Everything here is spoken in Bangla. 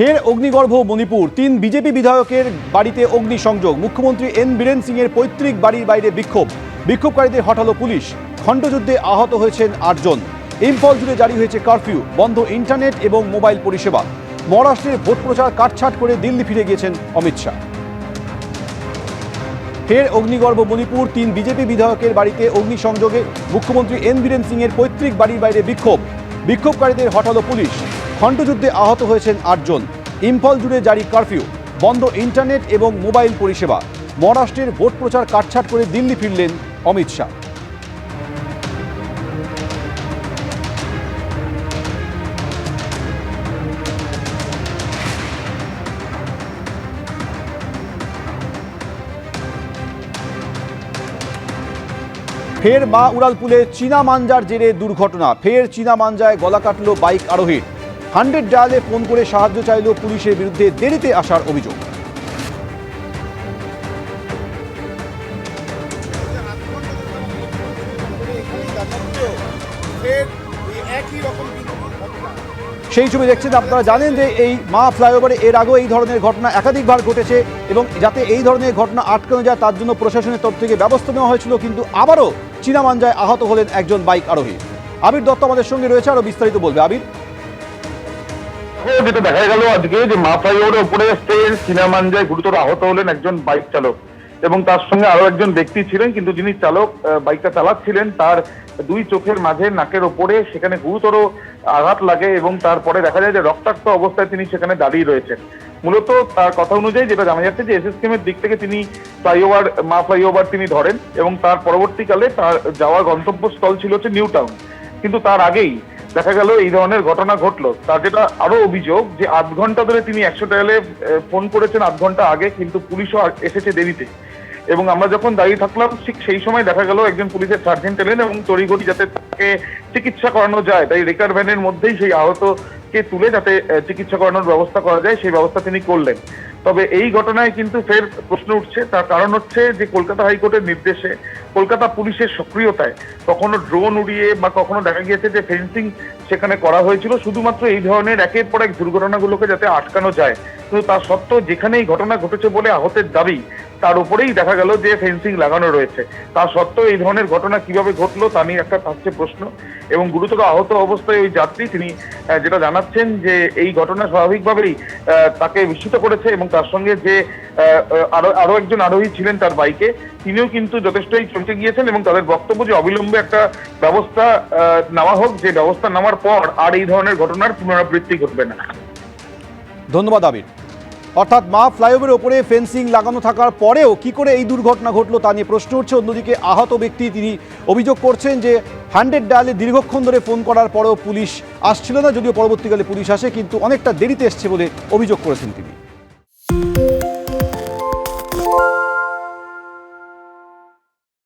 ফের অগ্নিগর্ভ মণিপুর। তিন বিজেপি বিধায়কের বাড়িতে অগ্নিসংযোগ। মুখ্যমন্ত্রী এন বীরেন সিং এর পৈতৃক বাড়ির বাইরে বিক্ষোভ। বিক্ষোভকারীদের হটালো পুলিশ। খণ্ডযুদ্ধে আহত হয়েছেন আটজন ইম্ফল জুড়ে জারি হয়েছে কারফিউ, বন্ধ ইন্টারনেট এবং মোবাইল পরিষেবা। মহারাষ্ট্রের ভোট প্রচার কাটছাট করে দিল্লি ফিরে গিয়েছেন অমিত শাহ। ফের অগ্নিগর্ভ মণিপুর, তিন বিজেপি বিধায়কের বাড়িতে অগ্নিসংযোগে মুখ্যমন্ত্রী এন বীরেন সিং এর পৈতৃক বাড়ির বাইরে বিক্ষোভ। বিক্ষোভকারীদের হটালো পুলিশ। খণ্ডযুদ্ধে আহত হয়েছেন আটজন। ইম্ফল জুড়ে জারি কারফিউ, বন্ধ ইন্টারনেট এবং মোবাইল পরিষেবা। মহারাষ্ট্রের ভোট প্রচার কাটছাট করে দিল্লি ফিরলেন অমিত শাহ। ফের মা উড়ালপুলে চীনা মাঞ্জার জেরে দুর্ঘটনা। ফের চীনা মাঞ্জায় গলা কাটল বাইক আরোহীর। হান্ড্রেড ডায়ালে ফোন করে সাহায্য চাইল পুলিশের বিরুদ্ধে দেরিতে আসার অভিযোগ। সেই ছবি দেখছেন আপনারা জানেন যে এই মা ফ্লাইওভারে এর আগেও এই ধরনের ঘটনা একাধিকবার ঘটেছে এবং যাতে এই ধরনের ঘটনা আটকানো যায় তার জন্য প্রশাসনের তরফ থেকে ব্যবস্থা নেওয়া হয়েছিল, কিন্তু আবারও চীনা মাঞ্জায় আহত হলেন একজন বাইক আরোহী। আবির দত্ত আমাদের সঙ্গে রয়েছে আরও বিস্তারিত বলবে। আবির? যেটা দেখা গেল আজকে যে মা ফ্লাইওভারের উপরে ট্রেন সিনামানজায় গুরুতর আহত হলেন একজন বাইক চালক। এবং তার সঙ্গে আরও একজন ব্যক্তি ছিলেন, কিন্তু যিনি চালক বাইকটা চালাচ্ছিলেন, তার দুই চোখের মাঝে, নাকের ওপরে সেখানে গুরুতর আঘাত লাগে এবং তারপরে দেখা যায় যে রক্তাক্ত অবস্থায় তিনি সেখানে দাঁড়িয়ে রয়েছেন। মূলত তার কথা অনুযায়ী যেটা জানা যাচ্ছে যে এসএসকেএম এর দিক থেকে তিনি ফ্লাইওভার মা ফ্লাইওভার তিনি ধরেন এবং তার পরবর্তীকালে তার যাওয়ার গন্তব্যস্থল ছিল হচ্ছে নিউ টাউন কিন্তু তার আগেই দেখা গেল এই ধরনের ঘটনা ঘটলো। তার যেটা আরও অভিযোগ যে আধ ঘণ্টা ধরে তিনি একশো ডায়ালে ফোন করেছেন আধ ঘণ্টা আগে, কিন্তু পুলিশও এসেছে দেরিতে। এবং আমরা যখন দাঁড়িয়ে থাকলাম, ঠিক সেই সময় দেখা গেল একজন পুলিশের সার্জেন্ট এলেন এবং তড়িঘড়ি যাতে তাকে চিকিৎসা করানো যায়, তাই রেকার ভ্যানের মধ্যেই সেই আহতকে তুলে যাতে চিকিৎসা করানোর ব্যবস্থা করা যায়, সেই ব্যবস্থা তিনি করলেন। তবে এই ঘটনায় কিন্তু ফের প্রশ্ন উঠছে, তার কারণ হচ্ছে যে কলকাতা হাইকোর্টের নির্দেশে কলকাতা পুলিশের সক্রিয়তায় কখনো ড্রোন উড়িয়ে বা কখনো দেখা গিয়েছে যে ফেন্সিং সেখানে করা হয়েছিল। শুধুমাত্র এই ধরনের একের পর এক দুর্ঘটনাগুলোকে যাতে আটকানো যায়। কিন্তু তা সত্ত্বেও যেখানে এই ঘটনা ঘটেছে বলে আহতের দাবি তার উপরেই দেখা গেল যে ফেন্সিং লাগানো রয়েছে। তা সত্ত্বেও এই ধরনের ঘটনা কীভাবে ঘটলো তা নিয়ে একটা থাকছে প্রশ্ন। এবং গুরুতর আহত অবস্থায় ওই যাত্রী তিনি যেটা জানাচ্ছেন যে এই ঘটনা স্বাভাবিকভাবেই তাকে বিস্মিত করেছে এবং তার সঙ্গে যে আরও আরও একজন আরোহী ছিলেন তার বাইকে, তিনিও কিন্তু যথেষ্টই চমকে গিয়েছেন এবং তাদের বক্তব্য যে অবিলম্বে একটা ব্যবস্থা নেওয়া হোক, যে ব্যবস্থা নেওয়ার পর আর এই ধরনের ঘটনার পুনরাবৃত্তি ঘটবে না। ধন্যবাদ, আবির। অর্থাৎ মা ফ্লাইওভারের ওপরে ফেন্সিং লাগানো থাকার পরেও কি করে এই দুর্ঘটনা ঘটলো তা নিয়ে প্রশ্ন উঠছে। অন্যদিকে আহত ব্যক্তি তিনি অভিযোগ করছেন যে হ্যান্ডেড ডায়ালে দীর্ঘক্ষণ ধরে ফোন করার পরেও পুলিশ আসছিল না, যদিও পরবর্তীকালে পুলিশ আসে, কিন্তু অনেকটা দেরিতে এসছে বলে অভিযোগ করেছেন তিনি।